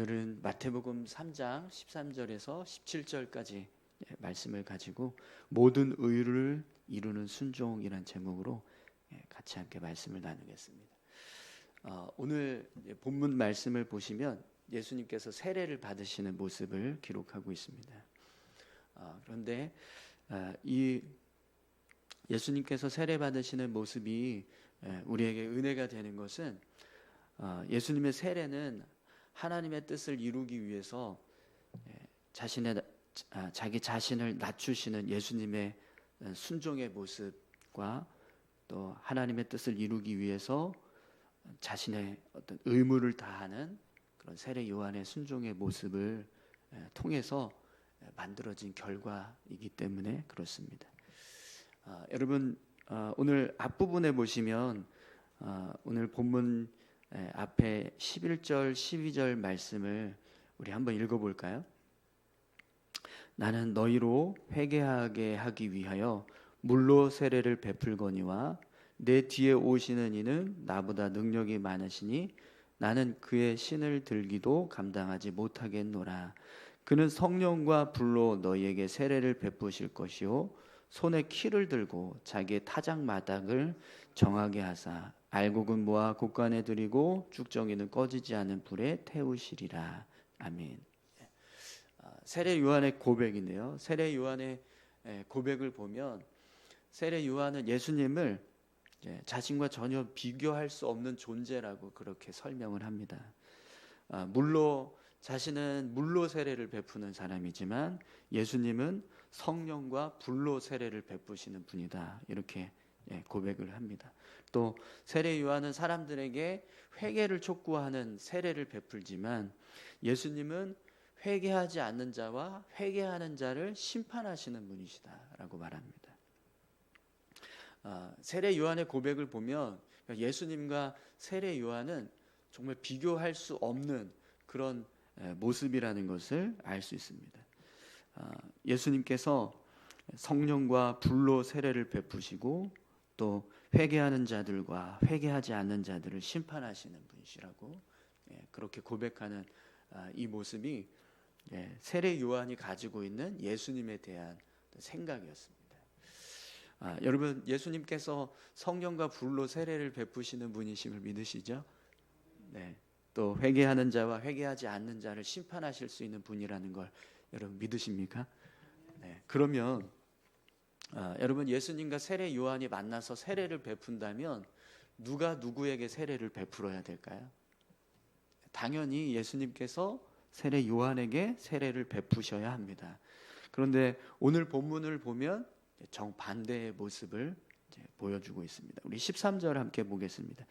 오늘은 마태복음 3장 13절에서 17절까지 말씀을 가지고 모든 의를 이루는 순종이란 제목으로 예, 같이 함께 말씀을 나누겠습니다. 어, 오늘 본문 말씀을 보시면 예수님께서 세례를 받으시는 모습을 기록하고 있습니다. 어, 그런데 어, 이 예수님께서 세례 받으시는 모습이 예, 우리에게 은혜가 되는 것은 예수님의 세례는 하나님의 뜻을 이루기 위해서 예, 자신의 아, 자기 자신을 낮추시는 예수님의 어, 순종의 모습과 또 하나님의 뜻을 이루기 위해서 자신의 어떤 의무를 다하는 그런 세례 요한의 순종의 모습을 예, 통해서 예, 만들어진 결과이기 때문에 그렇습니다. 아, 여러분 아, 오늘 앞부분에 보시면 오늘 본문 예, 앞에 11절, 12절 말씀을 우리 한번 읽어볼까요? 나는 너희로 회개하게 하기 위하여 물로 세례를 베풀거니와 내 뒤에 오시는 이는 나보다 능력이 많으시니 나는 그의 신을 들기도 감당하지 못하겠노라. 그는 성령과 불로 너희에게 세례를 베푸실 것이요 손에 키를 들고 자기의 타작 마닥을 정하게 하사 알곡은 모아 곡간에 드리고 쭉정이는 꺼지지 않은 불에 태우시리라. 아멘. 아, 세례 요한의 고백인데요. 세례 요한의 고백을 보면 세례 요한은 예수님을 자신과 전혀 비교할 수 없는 존재라고 그렇게 설명을 합니다. 아, 물로 자신은 물로 세례를 베푸는 사람이지만 예수님은 성령과 불로 세례를 베푸시는 분이다. 이렇게 고백을 합니다. 또 세례 요한은 사람들에게 회개를 촉구하는 세례를 베풀지만 예수님은 회개하지 않는 자와 회개하는 자를 심판하시는 분이시다라고 말합니다. 아, 세례 요한의 고백을 보면 예수님과 세례 요한은 정말 비교할 수 없는 그런 모습이라는 것을 알 수 있습니다. 아, 예수님께서 성령과 불로 세례를 베푸시고 또 회개하는 자들과 회개하지 않는 자들을 심판하시는 분이시라고 예, 그렇게 고백하는 아, 이 모습이 예, 세례 요한이 가지고 있는 예수님에 대한 생각이었습니다. 아, 여러분 예수님께서 성령과 불로 세례를 베푸시는 분이심을 믿으시죠? 네. 또 회개하는 자와 회개하지 않는 자를 심판하실 수 있는 분이라는 걸 여러분 믿으십니까? 네. 그러면 아, 여러분 예수님과 세례 요한이 만나서 세례를 베푼다면 누가 누구에게 세례를 베풀어야 될까요? 당연히 예수님께서 세례 요한에게 세례를 베푸셔야 합니다. 그런데 오늘 본문을 보면 정반대의 모습을 보여주고 있습니다. 우리 13절 함께 보겠습니다.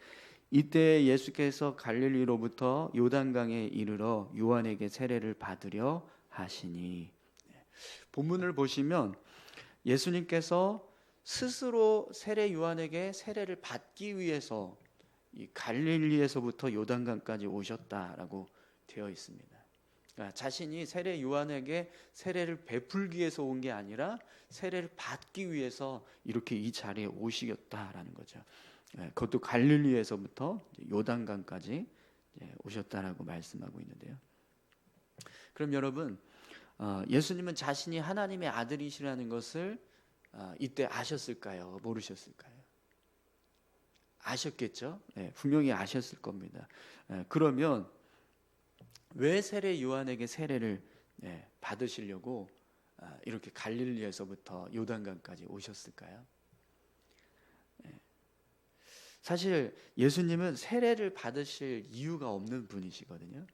이때 예수께서 갈릴리로부터 요단강에 이르러 요한에게 세례를 받으려 하시니 본문을 보시면 예수님께서 스스로 세례 요한에게 세례를 받기 위해서 이 갈릴리에서부터 요단강까지 오셨다라고 되어 있습니다. 그러니까 자신이 세례 요한에게 세례를 베풀기 위해서 온 게 아니라 세례를 받기 위해서 이렇게 이 자리에 오시겠다라는 거죠. 예, 그것도 갈릴리에서부터 요단강까지 오셨다라고 말씀하고 있는데요. 그럼 여러분 어, 예수님은 자신이 하나님의 아들이시라는 것을 어, 이때 아셨을까요? 모르셨을까요? 아셨겠죠? 네, 분명히 아셨을 겁니다. 네, 그러면 왜 세례 요한에게 세례를 네, 받으시려고 아, 이렇게 갈릴리에서부터 요단강까지 오셨을까요? 사실 예수님은 세례를 받으실 이유가 없는 분이시거든요.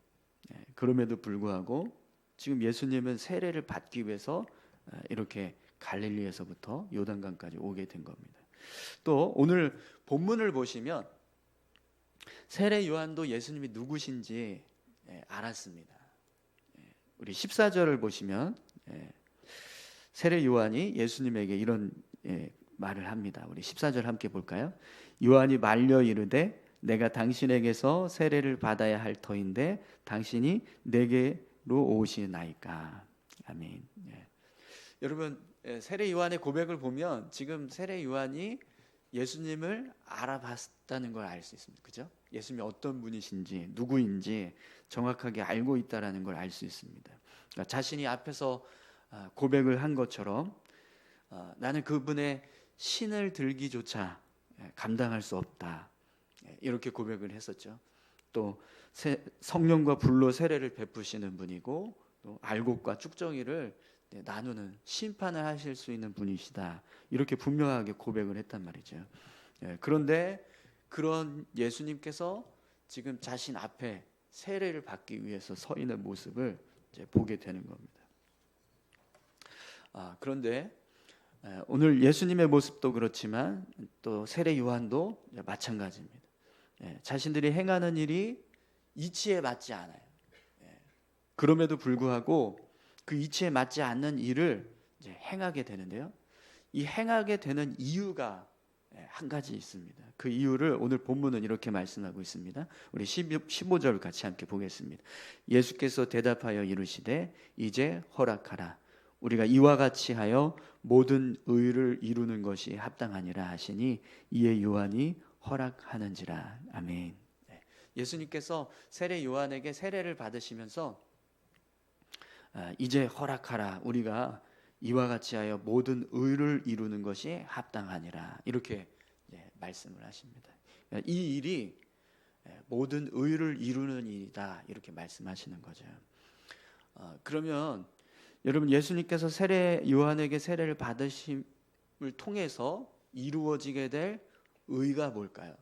그럼에도 불구하고 지금 예수님은 세례를 받기 위해서 아, 이렇게 갈릴리에서부터 요단강까지 오게 된 겁니다. 또 오늘 본문을 보시면 세례 요한도 예수님이 누구신지 예, 알았습니다. 예, 우리 14절을 보시면 예, 세례 요한이 예수님에게 이런 말을 합니다. 우리 14절 함께 볼까요? 요한이 말려 이르되 내가 당신에게서 세례를 받아야 할 터인데 당신이 내게 로 오시나이까. 아멘. 예. 여러분 세례 요한의 고백을 보면 지금 세례 요한이 예수님을 알아봤다는 걸 알 수 있습니다. 그죠? 예수님이 어떤 분이신지 누구인지 정확하게 알고 있다라는 걸 알 수 있습니다. 그러니까 자신이 앞에서 아, 고백을 한 것처럼 어, 나는 그분의 신을 들기조차 예, 감당할 수 없다. 예, 이렇게 고백을 했었죠. 또 성령과 불로 세례를 베푸시는 분이고 또 알곡과 쭉정이를 네, 나누는 심판을 하실 수 있는 분이시다. 이렇게 분명하게 고백을 했단 말이죠. 예, 그런데 그런 예수님께서 지금 자신 앞에 세례를 받기 위해서 서 있는 모습을 보게 되는 겁니다. 아, 그런데 오늘 예수님의 모습도 그렇지만 또 세례 요한도 마찬가지입니다. 예, 자신들이 행하는 일이 이치에 맞지 않아요. 예, 그럼에도 불구하고 그 이치에 맞지 않는 일을 행하게 되는데요. 이 행하게 되는 이유가 예, 한 가지 있습니다. 그 이유를 오늘 본문은 이렇게 말씀하고 있습니다. 우리 15절 같이 함께 보겠습니다. 예수께서 대답하여 이르시되 이제 허락하라. 우리가 이와 같이 하여 모든 의를 이루는 것이 합당하니라 하시니 이에 요한이 허락하는지라. 아멘. 네. 예수님께서 세례 요한에게 세례를 받으시면서 아, 이제 허락하라. 우리가 이와 같이 하여 모든 의를 이루는 것이 합당하니라. 이렇게 말씀을 하십니다. 이 일이 모든 의를 이루는 일이다. 이렇게 말씀하시는 거죠. 어, 그러면 여러분 예수님께서 세례 요한에게 세례를 받으심을 통해서 이루어지게 될 의가 뭘까요?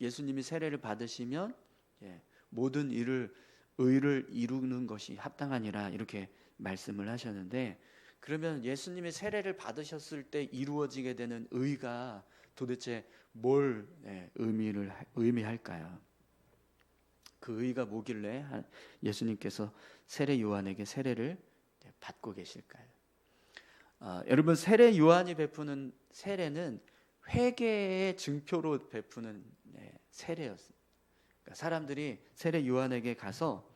예수님이 세례를 받으시면 예, 모든 일을 의를 이루는 것이 합당하니라 이렇게 말씀을 하셨는데 그러면 예수님이 세례를 받으셨을 때 이루어지게 되는 의가 도대체 뭘 예, 의미를 의미할까요? 그 의가 뭐길래 예수님께서 세례 요한에게 세례를 받고 계실까요? 아, 여러분 세례 요한이 베푸는 세례는 회개의 증표로 베푸는 네, 세례였습니다. 그러니까 사람들이 세례 요한에게 가서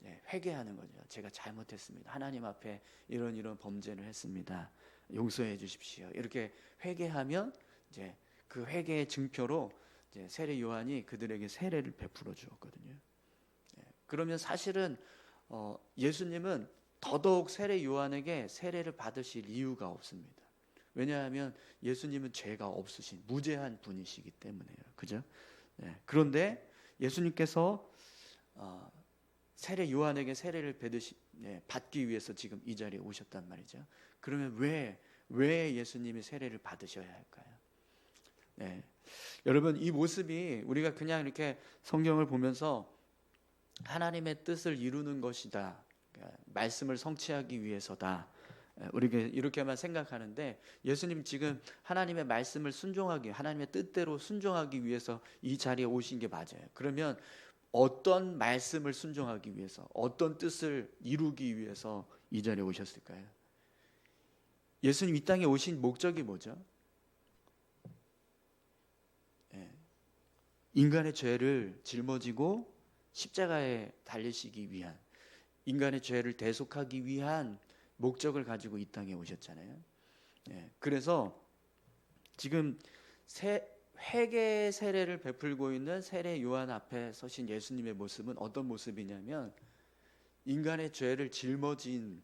네, 회개하는 거죠. 제가 잘못했습니다. 하나님 앞에 이런 이런 범죄를 했습니다. 용서해 주십시오. 이렇게 회개하면 이제 그 회개의 증표로 이제 세례 요한이 그들에게 세례를 베풀어 주었거든요. 그러면 사실은 어, 예수님은 더더욱 세례 요한에게 세례를 받으실 이유가 없습니다. 왜냐하면 예수님은 죄가 없으신 무죄한 분이시기 때문에요. 그죠? 네. 그런데 예수님께서 어, 세례 요한에게 세례를 받으시, 네, 받기 위해서 지금 이 자리에 오셨단 말이죠. 그러면 왜, 왜 예수님이 세례를 받으셔야 할까요? 네. 여러분, 이 모습이 우리가 그냥 이렇게 성경을 보면서 하나님의 뜻을 이루는 것이다. 말씀을 성취하기 위해서다. 우리가 이렇게만 생각하는데 예수님 지금 하나님의 말씀을 순종하기 하나님의 뜻대로 순종하기 위해서 이 자리에 오신 게 맞아요. 그러면 어떤 말씀을 순종하기 위해서 어떤 뜻을 이루기 위해서 이 자리에 오셨을까요? 예수님 이 땅에 오신 목적이 뭐죠? 인간의 죄를 짊어지고 십자가에 달리시기 위한 인간의 죄를 대속하기 위한 목적을 가지고 이 땅에 오셨잖아요. 예, 그래서 지금 세, 회개 세례를 베풀고 있는 세례 요한 앞에 서신 예수님의 모습은 어떤 모습이냐면 인간의 죄를 짊어진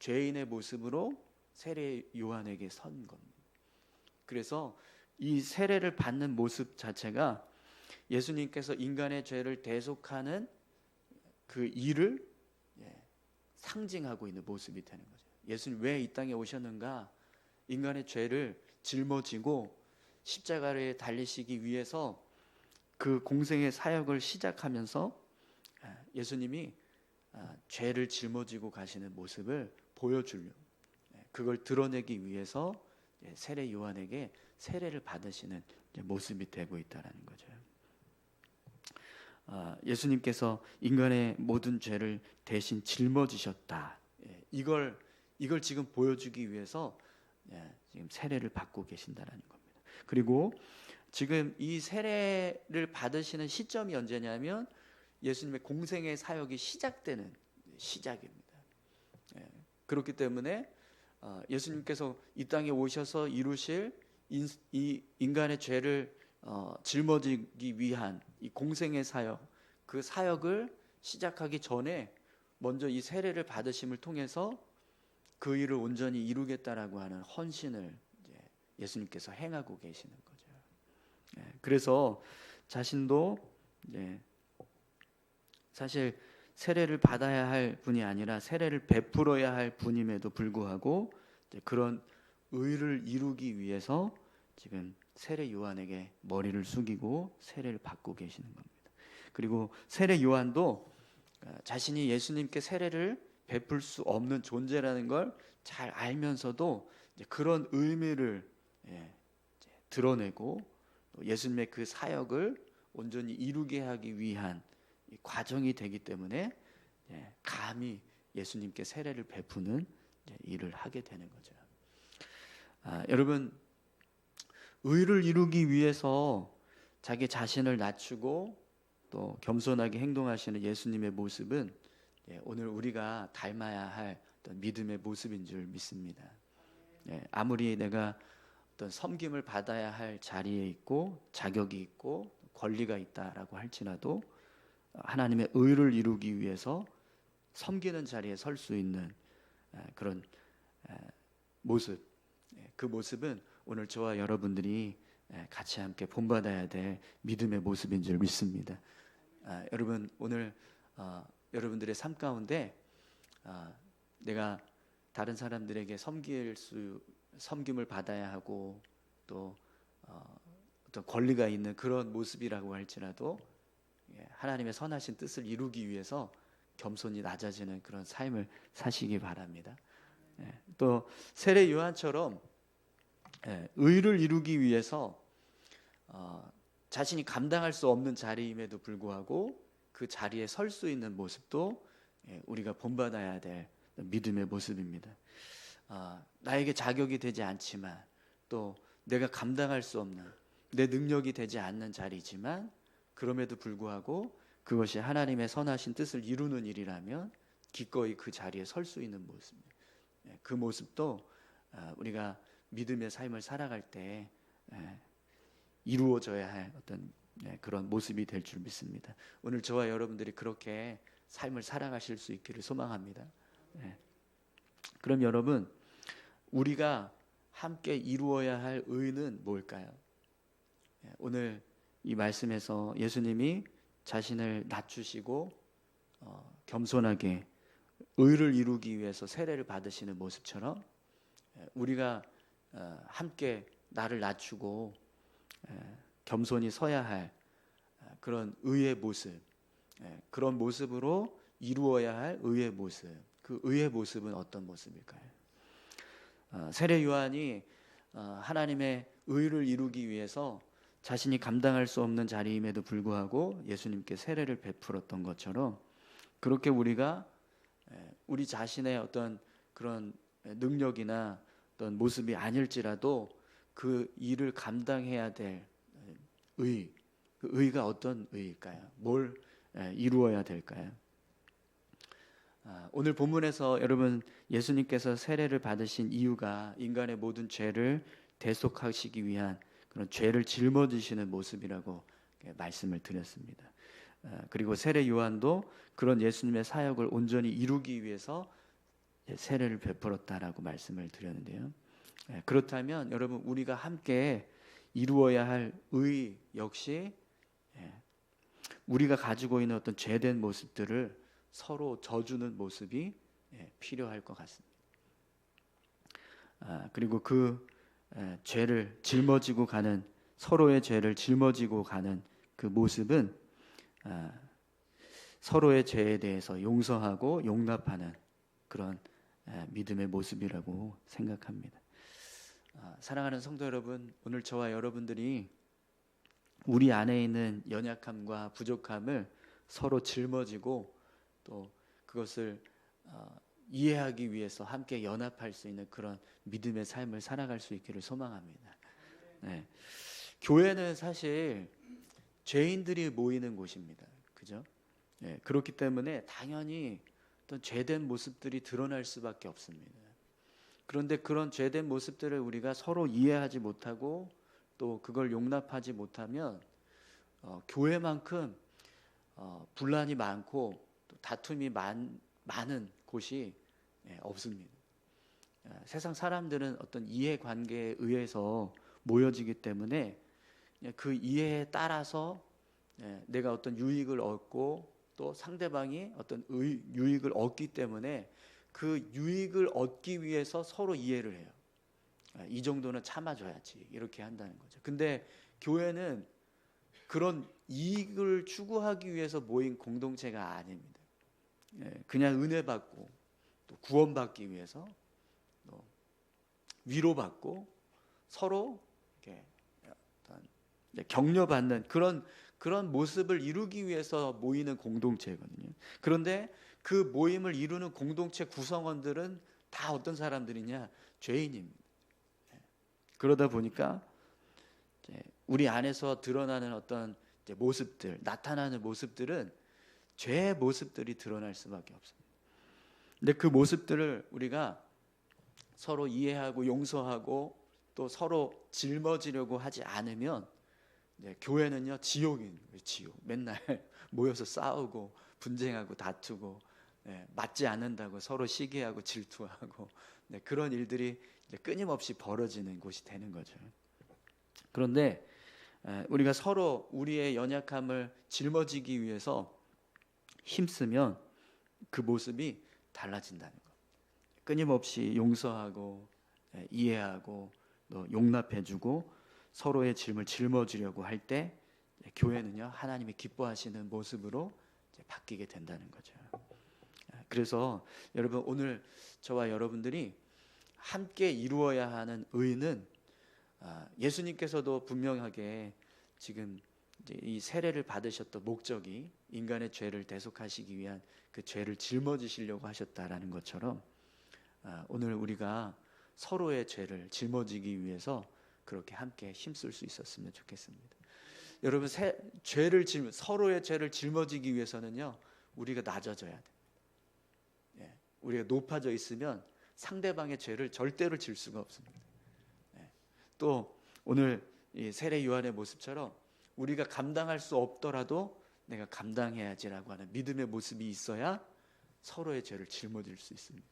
죄인의 모습으로 세례 요한에게 선 겁니다. 그래서 이 세례를 받는 모습 자체가 예수님께서 인간의 죄를 대속하는 그 일을 예, 상징하고 있는 모습이 되는 거죠. 예수님 왜 이 땅에 오셨는가? 인간의 죄를 짊어지고 십자가에 달리시기 위해서 그 공생의 사역을 시작하면서 예, 예수님이 아, 죄를 짊어지고 가시는 모습을 보여주려 예, 그걸 드러내기 위해서 세례 요한에게 세례를 받으시는 모습이 되고 있다라는 거죠. 아, 예수님께서 인간의 모든 죄를 대신 짊어지셨다. 예, 이걸 이걸 지금 보여주기 위해서 예, 지금 세례를 받고 계신다라는 겁니다. 그리고 지금 이 세례를 받으시는 시점이 언제냐면 예수님의 공생의 사역이 시작되는 시작입니다. 예, 그렇기 때문에 어, 예수님께서 이 땅에 오셔서 이루실 인, 이 인간의 죄를 어, 짊어지기 위한 이 공생의 사역 그 사역을 시작하기 전에 먼저 이 세례를 받으심을 통해서 그 일을 온전히 이루겠다라고 하는 헌신을 예수님께서 행하고 계시는 거죠. 예, 그래서 자신도 이제 사실 세례를 받아야 할 분이 아니라 세례를 베풀어야 할 분임에도 불구하고 그런 의를 이루기 위해서 지금 세례 요한에게 머리를 숙이고 세례를 받고 계시는 겁니다. 그리고 세례 요한도 어, 자신이 예수님께 세례를 베풀 수 없는 존재라는 걸 잘 알면서도 그런 의미를 예, 드러내고 예수님의 그 사역을 온전히 이루게 하기 위한 과정이 되기 때문에 예, 감히 예수님께 세례를 베푸는 일을 하게 되는 거죠. 아, 여러분 의를 이루기 위해서 자기 자신을 낮추고 또 겸손하게 행동하시는 예수님의 모습은 예, 오늘 우리가 닮아야 할 믿음의 모습인 줄 믿습니다. 예, 아무리 내가 어떤 섬김을 받아야 할 자리에 있고 자격이 있고 권리가 있다라고 할지라도 하나님의 의를 이루기 위해서 섬기는 자리에 설 수 있는 그런 모습, 예, 그 모습은 오늘 저와 여러분들이 같이 함께 본받아야 될 믿음의 모습인 줄 믿습니다. 아, 여러분 오늘 어, 여러분들의 삶 가운데 어, 내가 다른 사람들에게 섬길 수 섬김을 받아야 하고 또 어, 어떤 권리가 있는 그런 모습이라고 할지라도 예, 하나님의 선하신 뜻을 이루기 위해서 겸손히 낮아지는 그런 삶을 사시기 바랍니다. 예, 또 세례 요한처럼 예, 의를 이루기 위해서 어, 자신이 감당할 수 없는 자리임에도 불구하고 그 자리에 설 수 있는 모습도 예, 우리가 본받아야 될 믿음의 모습입니다. 어, 나에게 자격이 되지 않지만 또 내가 감당할 수 없는 내 능력이 되지 않는 자리지만 그럼에도 불구하고 그것이 하나님의 선하신 뜻을 이루는 일이라면 기꺼이 그 자리에 설 수 있는 모습. 예, 그 모습도 아, 우리가 믿음의 삶을 살아갈 때 예, 이루어져야 할 어떤 예, 그런 모습이 될 줄 믿습니다. 오늘 저와 여러분들이 그렇게 삶을 살아가실 수 있기를 소망합니다. 그럼 여러분 우리가 함께 이루어야 할 의는 뭘까요? 오늘 이 말씀에서 예수님이 자신을 낮추시고 어, 겸손하게 의를 이루기 위해서 세례를 받으시는 모습처럼 우리가 어, 함께 나를 낮추고 에, 겸손히 서야 할 어, 그런 의의 모습, 에, 그런 모습으로 이루어야 할 의의 모습. 그 의의 모습은 어떤 모습일까요? 어, 세례 요한이 어, 하나님의 의를 이루기 위해서 자신이 감당할 수 없는 자리임에도 불구하고 예수님께 세례를 베풀었던 것처럼 그렇게 우리가 우리 자신의 어떤 그런 능력이나 어떤 모습이 아닐지라도 그 일을 감당해야 될 의, 그 의가 어떤 의일까요? 뭘 이루어야 될까요? 아, 오늘 본문에서 여러분 예수님께서 세례를 받으신 이유가 인간의 모든 죄를 대속하시기 위한 그런 죄를 짊어지시는 모습이라고 말씀을 드렸습니다. 어, 그리고 세례 요한도 그런 예수님의 사역을 온전히 이루기 위해서 세례를 베풀었다라고 말씀을 드렸는데요. 예, 그렇다면 여러분 우리가 함께 이루어야 할 의 역시 예, 우리가 가지고 있는 어떤 죄된 모습들을 서로 져주는 모습이 예, 필요할 것 같습니다. 아, 그리고 그 죄를 짊어지고 가는 서로의 죄를 짊어지고 가는 그 모습은 아, 서로의 죄에 대해서 용서하고 용납하는 그런 믿음의 모습이라고 생각합니다. 아, 사랑하는 성도 여러분, 오늘 저와 여러분들이 우리 안에 있는 연약함과 부족함을 서로 짊어지고 또 그것을 어, 이해하기 위해서 함께 연합할 수 있는 그런 믿음의 삶을 살아갈 수 있기를 소망합니다. 네. 교회는 사실 죄인들이 모이는 곳입니다. 그죠? 네. 그렇기 때문에 당연히 어떤 죄된 모습들이 드러날 수밖에 없습니다. 그런데 그런 죄된 모습들을 우리가 서로 이해하지 못하고 또 그걸 용납하지 못하면 어, 교회만큼 어, 분란이 많고 또 다툼이 많, 많은 곳이 예, 없습니다. 아, 세상 사람들은 어떤 이해 관계에 의해서 모여지기 때문에 예, 그 이해에 따라서 예, 내가 어떤 유익을 얻고 또 상대방이 어떤 의, 유익을 얻기 때문에 그 유익을 얻기 위해서 서로 이해를 해요. 아, 이 정도는 참아줘야지 이렇게 한다는 거죠. 근데 교회는 그런 이익을 추구하기 위해서 모인 공동체가 아닙니다. 예, 그냥 은혜 받고 또 구원 받기 위해서 또 위로 받고 서로 이렇게 격려받는 그런 그런 모습을 이루기 위해서 모이는 공동체거든요. 그런데 그 모임을 이루는 공동체 구성원들은 다 어떤 사람들이냐? 죄인입니다. 예. 그러다 보니까 우리 안에서 드러나는 어떤 모습들, 나타나는 모습들은 죄의 모습들이 드러날 수밖에 없습니다. 근데 그 모습들을 우리가 서로 이해하고 용서하고 또 서로 짊어지려고 하지 않으면 네, 교회는요 지옥인 지옥. 맨날 모여서 싸우고 분쟁하고 다투고 네, 맞지 않는다고 서로 시기하고 질투하고 네, 그런 일들이 끊임없이 벌어지는 곳이 되는 거죠. 그런데 우리가 서로 우리의 연약함을 짊어지기 위해서 힘쓰면 그 모습이 달라진다는 것. 끊임없이 용서하고 이해하고 또 용납해주고 서로의 짐을 짊어지려고 할 때 교회는요 하나님이 기뻐하시는 모습으로 바뀌게 된다는 거죠. 그래서 여러분 오늘 저와 여러분들이 함께 이루어야 하는 의는 아, 예수님께서도 분명하게 지금 이 세례를 받으셨던 목적이 인간의 죄를 대속하시기 위한 그 죄를 짊어지시려고 하셨다라는 것처럼 아, 오늘 우리가 서로의 죄를 짊어지기 위해서 그렇게 함께 힘쓸 수 있었으면 좋겠습니다. 여러분 세, 죄를 짊 서로의 죄를 짊어지기 위해서는요 우리가 낮아져야 돼. 예, 우리가 높아져 있으면 상대방의 죄를 절대로 질 수가 없습니다. 예, 또 오늘 이 세례 요한의 모습처럼 우리가 감당할 수 없더라도 내가 감당해야지라고 하는 믿음의 모습이 있어야 서로의 죄를 짊어질 수 있습니다.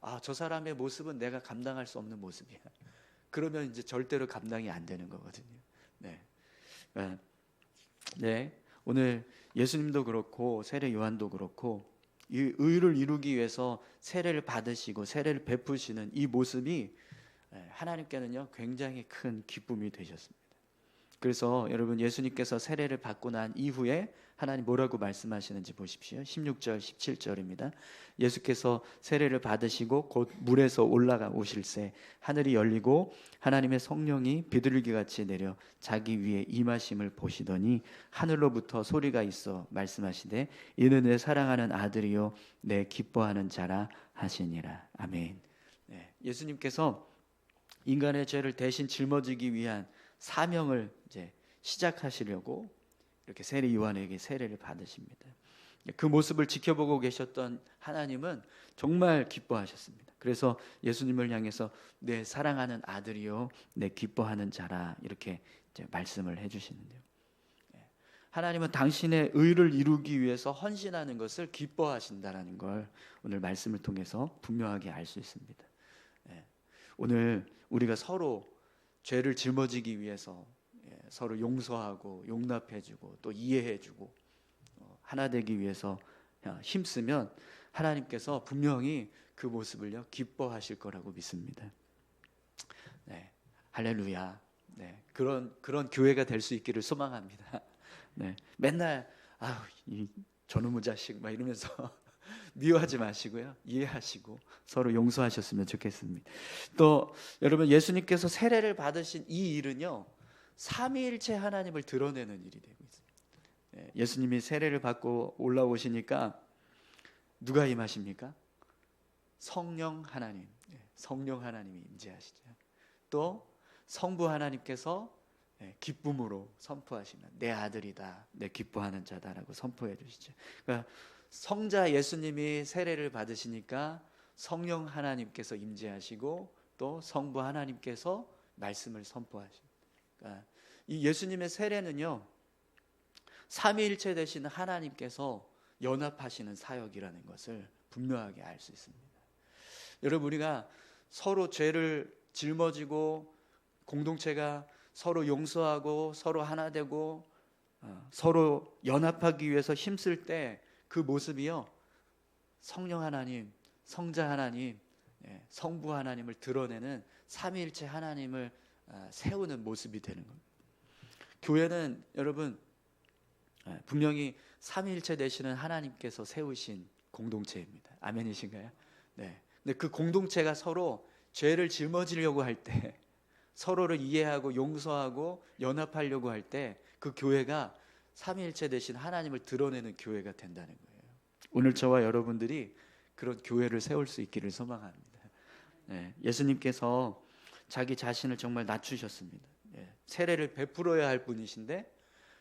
아, 저 사람의 모습은 내가 감당할 수 없는 모습이야. 그러면 이제 절대로 감당이 안 되는 거거든요. 네. 네. 오늘 예수님도 그렇고 세례 요한도 그렇고 이 의를 이루기 위해서 세례를 받으시고 세례를 베푸시는 이 모습이 하나님께는요 굉장히 큰 기쁨이 되셨습니다. 그래서 여러분 예수님께서 세례를 받고 난 이후에 하나님 뭐라고 말씀하시는지 보십시오. 16절, 17절입니다. 예수께서 세례를 받으시고 곧 물에서 올라가 오실새 하늘이 열리고 하나님의 성령이 비둘기 같이 내려 자기 위에 임하심을 보시더니 하늘로부터 소리가 있어 말씀하시되 이는 내 사랑하는 아들이요 내 기뻐하는 자라 하시니라. 아멘. 네, 예수님께서 인간의 죄를 대신 짊어지기 위한 사명을 이제 시작하시려고 이렇게 세례 요한에게 세례를 받으십니다. 그 모습을 지켜보고 계셨던 하나님은 정말 기뻐하셨습니다. 그래서 예수님을 향해서 내 사랑하는 아들이요, 내 기뻐하는 자라 이렇게 말씀을 해주시는데요. 예. 하나님은 당신의 의를 이루기 위해서 헌신하는 것을 기뻐하신다라는 걸 오늘 말씀을 통해서 분명하게 알 수 있습니다. 예. 오늘 우리가 서로 죄를 짊어지기 위해서 예, 서로 용서하고 용납해주고 또 이해해주고 어, 하나 되기 위해서 힘쓰면 하나님께서 분명히 그 모습을요 기뻐하실 거라고 믿습니다. 네, 할렐루야. 네, 그런 그런 교회가 될 수 있기를 소망합니다. 네, 맨날 아이 저놈의 자식 막 이러면서 미워하지 마시고요. 이해하시고 서로 용서하셨으면 좋겠습니다. 또 여러분 예수님께서 세례를 받으신 이 일은요. 삼위일체 하나님을 드러내는 일이 되고 있습니다. 예, 예수님이 세례를 받고 올라오시니까 누가 임하십니까? 성령 하나님, 예, 성령 하나님이 임재하시죠. 또 성부 하나님께서 예, 기쁨으로 선포하시면 내 아들이다, 내 기뻐하는 자다라고 선포해 주시죠. 그러니까 성자 예수님이 세례를 받으시니까 성령 하나님께서 임재하시고 또 성부 하나님께서 말씀을 선포하십니다. 그러니까 이 예수님의 세례는요. 삼위일체 되신 하나님께서 연합하시는 사역이라는 것을 분명하게 알 수 있습니다. 여러분 우리가 서로 죄를 짊어지고 공동체가 서로 용서하고 서로 하나 되고 어, 서로 연합하기 위해서 힘쓸 때 그 모습이요 성령 하나님, 성자 하나님, 예, 성부 하나님을 드러내는 삼위일체 하나님을 아, 세우는 모습이 되는 겁니다. 교회는 여러분 예, 분명히 삼위일체 되시는 하나님께서 세우신 공동체입니다. 아멘이신가요? 네. 근데 그 공동체가 서로 죄를 짊어지려고 할 때 서로를 이해하고 용서하고 연합하려고 할 때 그 교회가 삼위일체 되신 하나님을 드러내는 교회가 된다는 거예요. 오늘 저와 여러분들이 그런 교회를 세울 수 있기를 소망합니다. 네, 예수님께서 자기 자신을 정말 낮추셨습니다. 예, 세례를 베풀어야 할 분이신데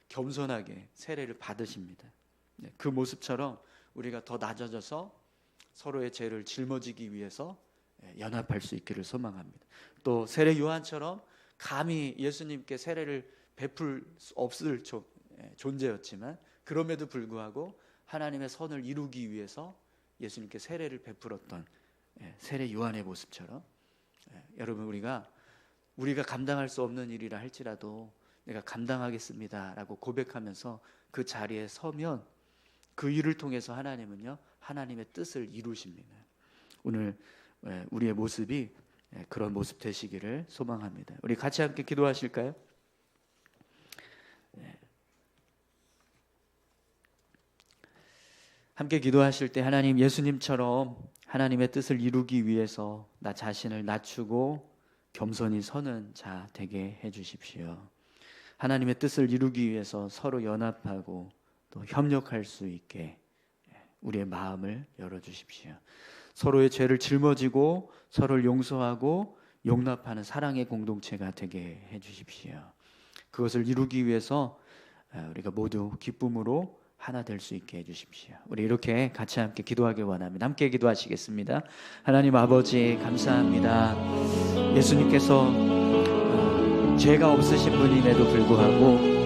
겸손하게 세례를 받으십니다. 네, 그 모습처럼 우리가 더 낮아져서 서로의 죄를 짊어지기 위해서 예, 연합할 수 있기를 소망합니다. 또 세례 요한처럼 감히 예수님께 세례를 베풀 수 없을 조- 예, 존재였지만 그럼에도 불구하고 하나님의 선을 이루기 위해서 예수님께 세례를 베풀었던 예, 세례 요한의 모습처럼 예, 여러분 우리가 우리가 감당할 수 없는 일이라 할지라도 내가 감당하겠습니다 라고 고백하면서 그 자리에 서면 그 일을 통해서 하나님은요 하나님의 뜻을 이루십니다. 오늘 예, 우리의 모습이 예, 그런 모습 되시기를 소망합니다. 우리 같이 함께 기도하실까요? 예. 함께 기도하실 때 하나님 예수님처럼 하나님의 뜻을 이루기 위해서 나 자신을 낮추고 겸손히 서는 자 되게 해 주십시오. 하나님의 뜻을 이루기 위해서 서로 연합하고 또 협력할 수 있게 우리의 마음을 열어 주십시오. 서로의 죄를 짊어지고 서로를 용서하고 용납하는 사랑의 공동체가 되게 해 주십시오. 그것을 이루기 위해서 아, 우리가 모두 기쁨으로 하나 될 수 있게 해 주십시오. 우리 이렇게 같이 함께 기도하길 원합니다. 함께 기도하시겠습니다. 하나님 아버지 감사합니다. 예수님께서 어, 죄가 없으신 분임에도 불구하고